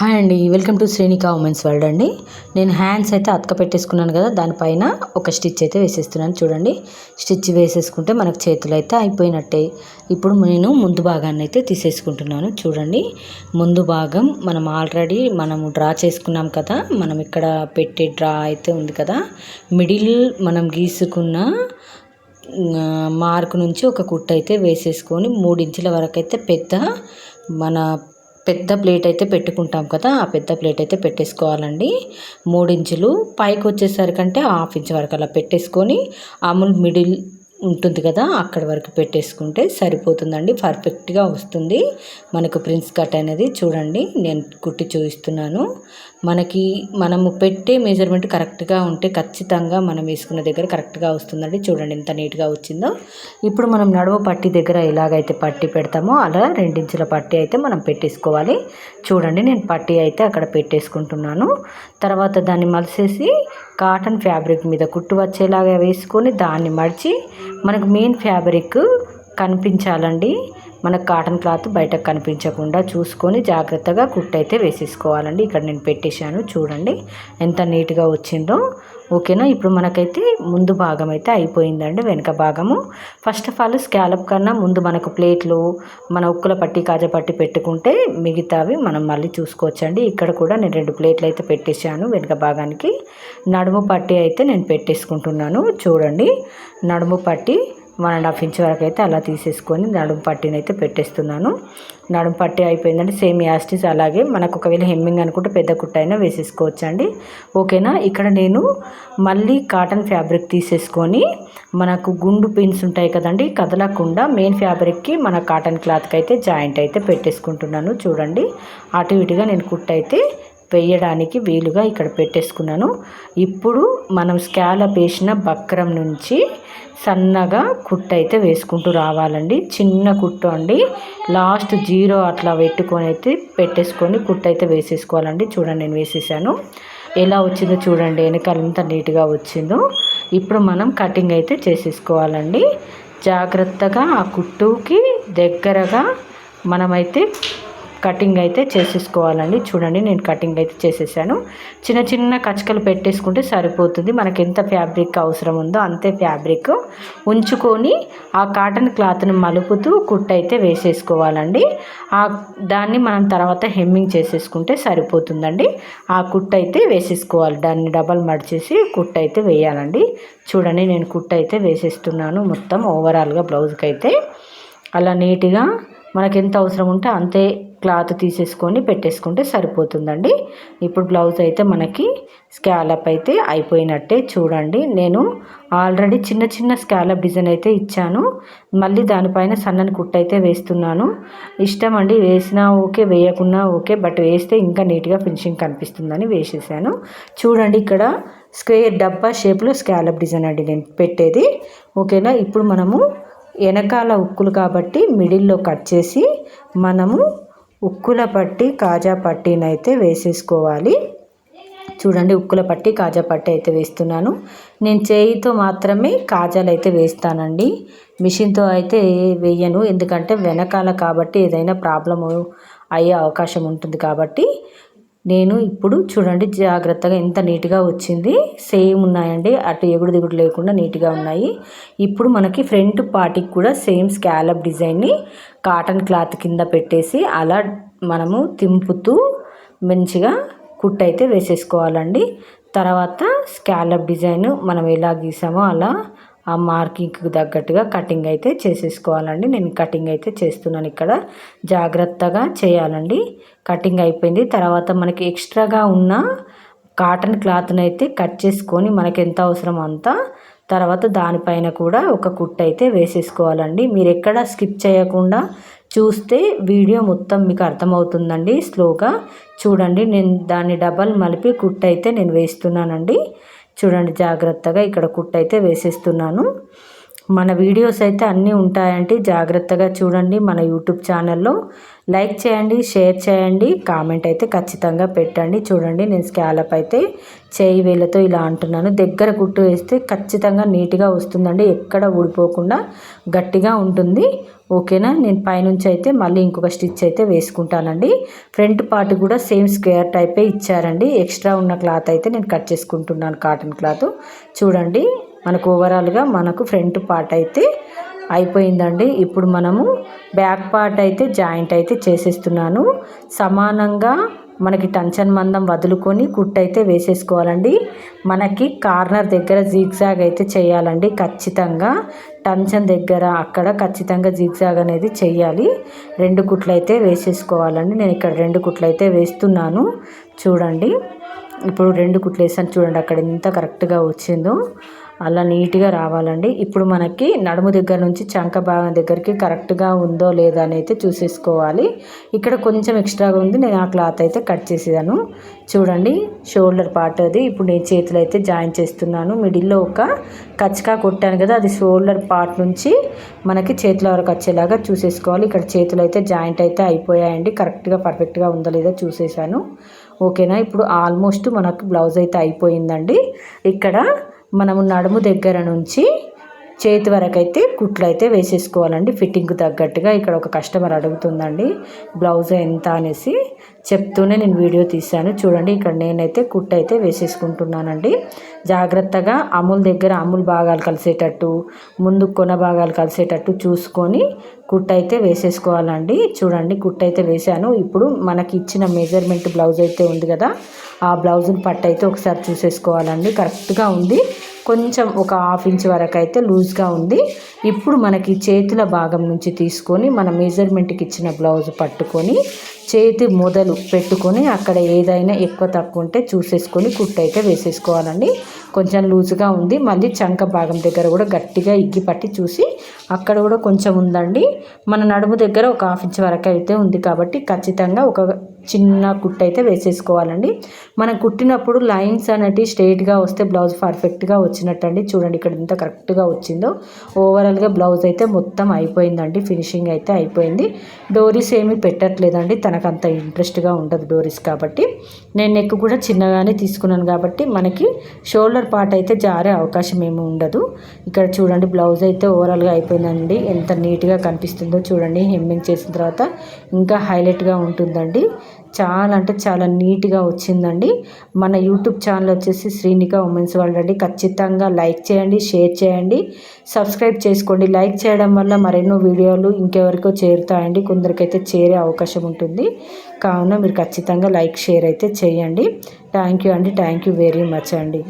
Hi అండి welcome to Srinika women's world అండి. నేను హ్యాండ్స్ అయితే అతక పెట్టేసుకున్నాను కదా దానిపైన ఒక స్టిచ్ అయితే వేసేస్తున్నాను చూడండి. స్టిచ్ వేసేసుకుంటే మనకు చేతులు అయితే అయిపోయినట్టే. ఇప్పుడు నేను ముందు భాగాన్ని అయితే తీసేసుకుంటున్నాను చూడండి. ముందు భాగం మనం ఆల్రెడీ మనము డ్రా చేసుకున్నాం కదా మనం ఇక్కడ పెట్టే డ్రా అయితే ఉంది కదా. మిడిల్ మనం గీసుకున్న మార్క్ నుంచి ఒక కుట్టు అయితే వేసేసుకొని మూడు ఇంచుల వరకు అయితే పెద్ద మన పెద్ద ప్లేట్ అయితే పెట్టుకుంటాం కదా ఆ పెద్ద ప్లేట్ అయితే పెట్టేసుకోవాలండి. మూడించులు పైకి వచ్చేసరికంటే హాఫ్ ఇంచ్ వరకు అలా పెట్టేసుకొని అమూల్ మిడిల్ ఉంటుంది కదా అక్కడ వరకు పెట్టేసుకుంటే సరిపోతుందండి పర్ఫెక్ట్గా వస్తుంది. మనకు ప్రిన్స్ కట్ అనేది చూడండి నేను కుట్టి చూపిస్తున్నాను. మనకి మనము పెట్టే మెజర్మెంట్ కరెక్ట్గా ఉంటే ఖచ్చితంగా మనం వేసుకున్న దగ్గర కరెక్ట్గా వస్తుందండి. చూడండి ఎంత నీట్గా వచ్చిందో. ఇప్పుడు మనం నడుమ పట్టి దగ్గర ఎలాగైతే పట్టి పెడతామో అలా రెండించుల పట్టి అయితే మనం పెట్టేసుకోవాలి. చూడండి నేను పట్టి అయితే అక్కడ పెట్టేసుకుంటున్నాను. తర్వాత దాన్ని మలిసేసి కాటన్ ఫ్యాబ్రిక్ మీద కుట్టు వచ్చేలాగా వేసుకొని దాన్ని మడిచి మనకు మెయిన్ ఫ్యాబ్రిక్ కనిపించాలండి. మనకు కాటన్ క్లాత్ బయటకు కనిపించకుండా చూసుకొని జాగ్రత్తగా కుట్టు అయితే వేసేసుకోవాలండి. ఇక్కడ నేను పెట్టేశాను చూడండి. ఎంత నీట్గా వచ్చిందో. ఓకేనా? ఇప్పుడు మనకైతే ముందు భాగం అయితే అయిపోయిందండి వెనక భాగము. ఫస్ట్ ఆఫ్ ఆల్ స్కాలప్ కన్నా ముందు మనకు ప్లేట్లు మన ఉక్కుల పట్టి కాజా పట్టి పెట్టుకుంటే మిగతావి మనం మళ్ళీ చూసుకోవచ్చండి. ఇక్కడ కూడా నేను రెండు ప్లేట్లు అయితే పెట్టేశాను వెనక భాగానికి. నడుము పట్టి అయితే నేను పెట్టేసుకుంటున్నాను. చూడండి. నడుము పట్టి వన్ అండ్ హాఫ్ ఇంచ్ వరకు అయితే అలా తీసేసుకొని నడుము పట్టిని అయితే పెట్టేస్తున్నాను. నడుము పట్టి అయిపోయిందంటే సేమ్ యాస్టిస్ అలాగే మనకు ఒకవేళ హెమ్మింగ్ అనుకుంటే పెద్ద కుట్ట అయినా వేసేసుకోవచ్చు అండి ఓకేనా? ఇక్కడ నేను మళ్ళీ కాటన్ ఫ్యాబ్రిక్ తీసేసుకొని మనకు గుండు పిన్స్ ఉంటాయి కదండి కదలకుండా మెయిన్ ఫ్యాబ్రిక్కి మన కాటన్ క్లాత్కి అయితే జాయింట్ అయితే పెట్టేసుకుంటున్నాను. చూడండి అటు ఇటుగా నేను కుట్ట అయితే వేయడానికి వీలుగా ఇక్కడ పెట్టేసుకున్నాను. ఇప్పుడు మనం స్కాలప్ వేసిన బక్రం నుంచి సన్నగా కుట్టు అయితే వేసుకుంటూ రావాలండి. చిన్న కుట్టు అండి. లాస్ట్ జీరో అట్లా పెట్టుకొని అయితే పెట్టేసుకొని కుట్టు అయితే వేసేసుకోవాలండి. చూడండి నేను వేసేసాను. ఎలా వచ్చిందో చూడండి. వెనకాల ఎంత నీట్గా వచ్చిందో. ఇప్పుడు మనం కటింగ్ అయితే చేసేసుకోవాలండి. జాగ్రత్తగా ఆ కుట్టుకి దగ్గరగా మనమైతే కటింగ్ అయితే చేసేసుకోవాలండి. చూడండి నేను కటింగ్ అయితే చేసేసాను. చిన్న చిన్న కచకలు పెట్టేసుకుంటే సరిపోతుంది. మనకి ఎంత ఫ్యాబ్రిక్ అవసరం ఉందో అంతే ఫ్యాబ్రిక్. ఉంచుకొని ఆ కాటన్ క్లాత్ని మలుపుతూ కుట్టు అయితే వేసేసుకోవాలండి. ఆ దాన్ని మనం తర్వాత హెమ్మింగ్ చేసేసుకుంటే సరిపోతుందండి. ఆ కుట్టు అయితే వేసేసుకోవాలి. దాన్ని డబల్ మడిచేసి కుట్టు అయితే వేయాలండి. చూడండి నేను కుట్టు అయితే వేసేస్తున్నాను. మొత్తం ఓవరాల్గా బ్లౌజ్కి అయితే అలా నీట్గా మనకి ఎంత అవసరం ఉంటే అంతే క్లాత్ తీసేసుకొని పెట్టేసుకుంటే సరిపోతుందండి. ఇప్పుడు బ్లౌజ్ అయితే మనకి స్కాలప్ అయితే అయిపోయినట్టే చూడండి. నేను ఆల్రెడీ చిన్న చిన్న స్కాలప్ డిజైన్ అయితే ఇచ్చాను. మళ్ళీ దానిపైన సన్నని కుట్ట అయితే వేస్తున్నాను. ఇష్టం అండి వేసినా ఓకే వేయకున్నా ఓకే బట్ వేస్తే ఇంకా నీట్గా ఫినిషింగ్ కనిపిస్తుందని వేసేసాను. చూడండి ఇక్కడ స్క్వేర్ డబ్బా షేప్లో స్కాలప్ డిజైన్ అండి నేను పెట్టేది. ఓకేనా? ఇప్పుడు మనము వెనకాల ఉక్కులు కాబట్టి మిడిల్లో కట్ చేసి మనము ఉక్కుల పట్టి కాజా పట్టీనైతే వేసేసుకోవాలి. చూడండి ఉక్కుల పట్టి కాజా పట్టి అయితే వేస్తున్నాను. నేను చేయితో మాత్రమే కాజాలు అయితే వేస్తానండి. మిషన్తో అయితే వేయను ఎందుకంటే వెనకాల కాబట్టి ఏదైనా ప్రాబ్లము అయ్యే అవకాశం ఉంటుంది కాబట్టి. నేను ఇప్పుడు చూడండి జాగ్రత్తగా ఎంత నీట్గా వచ్చింది. సేమ్ ఉన్నాయండి. అటు ఎగుడు దిగుడు లేకుండా నీట్గా ఉన్నాయి. ఇప్పుడు మనకి ఫ్రంట్ పార్టీకి కూడా సేమ్ స్కాలప్ డిజైన్ని కాటన్ క్లాత్ కింద పెట్టేసి అలా మనము తింపుతూ మంచిగా కుట్ అయితే వేసేసుకోవాలండి. తర్వాత స్కాలప్ డిజైన్ మనం ఎలా గీసామో అలా ఆ మార్కింగ్కి తగ్గట్టుగా కటింగ్ అయితే చేసేసుకోవాలండి. నేను కటింగ్ అయితే చేస్తున్నాను ఇక్కడ. జాగ్రత్తగా చేయాలండి. కటింగ్ అయిపోయింది. తర్వాత మనకి ఎక్స్ట్రాగా ఉన్న కాటన్ క్లాత్ని అయితే కట్ చేసుకొని మనకి ఎంత అవసరం అంతా తర్వాత దానిపైన కూడా ఒక కుట్ అయితే వేసేసుకోవాలండి. మీరు ఎక్కడ స్కిప్ చేయకుండా చూస్తే వీడియో మొత్తం మీకు అర్థమవుతుందండి. స్లోగా చూడండి. నేను దాన్ని డబల్ మలిపి కుట్ అయితే నేను వేస్తున్నానండి. చూడండి జాగ్రత్తగా ఇక్కడ కుట్టు అయితే వేసేస్తున్నాను. మన వీడియోస్ అయితే అన్నీ ఉంటాయండి. జాగ్రత్తగా చూడండి మన యూట్యూబ్ ఛానల్లో. లైక్ చేయండి షేర్ చేయండి కామెంట్ అయితే ఖచ్చితంగా పెట్టండి. చూడండి నేను స్కాలప్ అయితే చేయి వేళ్ళతో ఇలా అంటున్నాను. దగ్గర కుట్టు వేస్తే ఖచ్చితంగా నీట్గా వస్తుందండి. ఎక్కడ ఊడిపోకుండా గట్టిగా ఉంటుంది. ఓకేనా? నేను పైనుంచి అయితే మళ్ళీ ఇంకొక స్టిచ్ అయితే వేసుకుంటానండి. ఫ్రంట్ పార్ట్ కూడా సేమ్ స్క్వేర్ టైపే ఇచ్చారండి. ఎక్స్ట్రా ఉన్న క్లాత్ అయితే నేను కట్ చేసుకుంటున్నాను కాటన్ క్లాత్. చూడండి మనకు ఓవరాల్గా మనకు ఫ్రంట్ పార్ట్ అయితే అయిపోయిందండి. ఇప్పుడు మనము బ్యాక్ పార్ట్ అయితే జాయింట్ అయితే చేసేస్తున్నాను. సమానంగా మనకి టంచన్ మందం వదులుకొని కుట్ అయితే వేసేసుకోవాలండి. మనకి కార్నర్ దగ్గర జిగ్జాగ్ అయితే చేయాలండి ఖచ్చితంగా. టంచన్ దగ్గర అక్కడ ఖచ్చితంగా జిగ్జాగ్ అనేది చేయాలి. రెండు కుట్లు అయితే వేసేసుకోవాలండి. నేను ఇక్కడ రెండు కుట్లు అయితే వేస్తున్నాను. చూడండి. ఇప్పుడు రెండు కుట్లు వేసాను. చూడండి అక్కడ ఎంత కరెక్ట్గా వచ్చిందో. అలా నీట్గా రావాలండి. ఇప్పుడు మనకి నడుము దగ్గర నుంచి చంక భాగం దగ్గరికి కరెక్ట్గా ఉందో లేదా అని అయితే చూసేసుకోవాలి. ఇక్కడ కొంచెం ఎక్స్ట్రాగా ఉంది. నేను ఆ క్లాత్ అయితే కట్ చేసేదాను చూడండి షోల్డర్ పార్ట్ అది. ఇప్పుడు నేను చేతులు అయితే జాయిన్ చేస్తున్నాను. మిడిల్లో ఒక కచ్చకా కొట్టాను కదా అది షోల్డర్ పార్ట్ నుంచి మనకి చేతుల వరకు వచ్చేలాగా చూసేసుకోవాలి. ఇక్కడ చేతులు అయితే జాయింట్ అయితే అయిపోయాయండి. కరెక్ట్గా పర్ఫెక్ట్గా ఉందో లేదో చూసేసాను. ఓకేనా? ఇప్పుడు ఆల్మోస్ట్ మనకు బ్లౌజ్ అయితే అయిపోయిందండి. ఇక్కడ మనము నడుము దగ్గర నుంచి చేతి వరకు అయితే కుట్లు అయితే వేసేసుకోవాలండి. ఫిట్టింగ్కి తగ్గట్టుగా ఇక్కడ ఒక కస్టమర్ అడుగుతుందండి బ్లౌజ్ ఎంత? అనేసి. చెప్తూనే నేను వీడియో తీశాను. చూడండి ఇక్కడ నేనైతే కుట్ అయితే వేసేసుకుంటున్నానండి. జాగ్రత్తగా అమూల్ దగ్గర అమూల్ భాగాలు కలిసేటట్టు ముందు కొన భాగాలు కలిసేటట్టు చూసుకొని కుట్ అయితే వేసేసుకోవాలండి. చూడండి కుట్ అయితే వేసాను ఇప్పుడు మనకి ఇచ్చిన మెజర్మెంట్ బ్లౌజ్ అయితే ఉంది కదా ఆ బ్లౌజ్ని పట్టు అయితే ఒకసారి చూసేసుకోవాలండి. కరెక్ట్గా ఉంది. కొంచెం ఒక హాఫ్ ఇంచ్ వరకు అయితే లూజ్గా ఉంది. ఇప్పుడు మనకి చేతుల భాగం నుంచి తీసుకొని మన మెజర్మెంట్కి ఇచ్చిన బ్లౌజ్ పట్టుకొని చేతి మొదలు పెట్టుకొని అక్కడ ఏదైనా ఎక్కువ తక్కువ ఉంటే చూసేసుకొని కుట్టు అయితే వేసేసుకోవాలండి. కొంచెం లూజ్గా ఉంది. మళ్ళీ చంక భాగం దగ్గర కూడా గట్టిగా ఇగ్గి పట్టి చూసి అక్కడ కూడా కొంచెం ఉందండి. మన నడుము దగ్గర ఒక హాఫ్ ఇంచ్ వరకు అయితే ఉంది కాబట్టి ఖచ్చితంగా ఒక చిన్న కుట్టు అయితే వేసేసుకోవాలండి. మనం కుట్టినప్పుడు లైన్స్ అనేటివి స్ట్రైట్గా వస్తే బ్లౌజ్ పర్ఫెక్ట్గా వచ్చినట్టు అండి చూడండి ఇక్కడ ఎంత కరెక్ట్గా వచ్చిందో. ఓవరాల్గా బ్లౌజ్ అయితే మొత్తం అయిపోయిందండి. ఫినిషింగ్ అయితే అయిపోయింది. డోరీస్ ఏమీ పెట్టట్లేదండి. తనకు అంత ఇంట్రెస్ట్గా ఉండదు డోరీస్ కాబట్టి. నేను నెక్ కూడా చిన్నగానే తీసుకున్నాను కాబట్టి మనకి షోల్డర్ పార్ట్ అయితే జారే అవకాశం ఏమి ఉండదు. ఇక్కడ చూడండి బ్లౌజ్ అయితే ఓవరాల్గా అయిపోయిందండి. ఎంత నీట్గా కనిపిస్తుందో చూడండి. హెమ్మింగ్ చేసిన తర్వాత ఇంకా హైలైట్గా ఉంటుందండి. చాలా అంటే చాలా నీట్గా వచ్చిందండి. మన యూట్యూబ్ ఛానల్ వచ్చేసి శ్రీనిక ఉమెన్స్ వరల్డ్ అండి. ఖచ్చితంగా లైక్ చేయండి షేర్ చేయండి. సబ్స్క్రైబ్ చేసుకోండి. లైక్ చేయడం వల్ల మరెన్నో వీడియోలు ఇంకెవరికో చేరుతాయండి. కొందరికైతే చేరే అవకాశం ఉంటుంది. కావున మీరు ఖచ్చితంగా లైక్ షేర్ అయితే చేయండి. థ్యాంక్ యూ అండి. థ్యాంక్ యూ వెరీ మచ్ అండి.